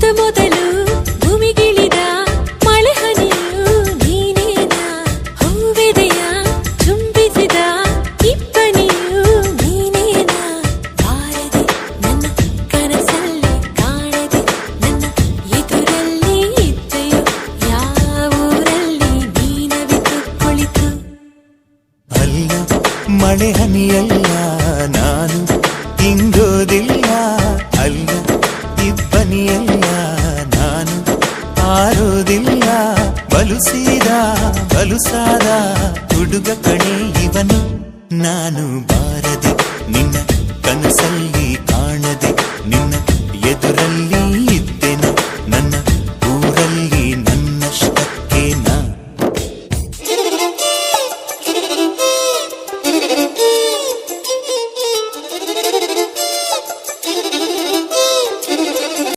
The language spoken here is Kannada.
ಮೊದ ಮೊದಲು ಭೂಮಿಗಿಳಿದ ಮಳೆ ಹನಿಯು ನೀನೇನಾ? ಹೂವೆದೆಯ ಚುಂಬಿಸಿದ ಇಬ್ಬನಿಯು ನೀನೇನಾ? ಬಾರದೆ ನನ್ನ ಕನಸಲ್ಲಿ ಕಾಣದೆ ನನ್ನ ಎದುರಲ್ಲಿ ಇದ್ದೆಯೋ ಯಾವೂರಲ್ಲಿ ನೀನವಿತು ಕುಳಿತು? ಅಲ್ಲ, ಮಳೆ ಹನಿಯಲ್ಲ ನಾನು ಹಿಂಗೋದಿಲ್ಲ ಇಬ್ಬನಿಯಲ್ಲ ನಾನು ಆರೋದಿಲ್ಲ. ಬಲುಸೀದ ಬಲುಸಾದ ಹುಡುಗ ಕಣೆ ಇವನು. ನಾನು ಬಾರದೆ ನಿನ್ನ ಕನಸಲ್ಲಿ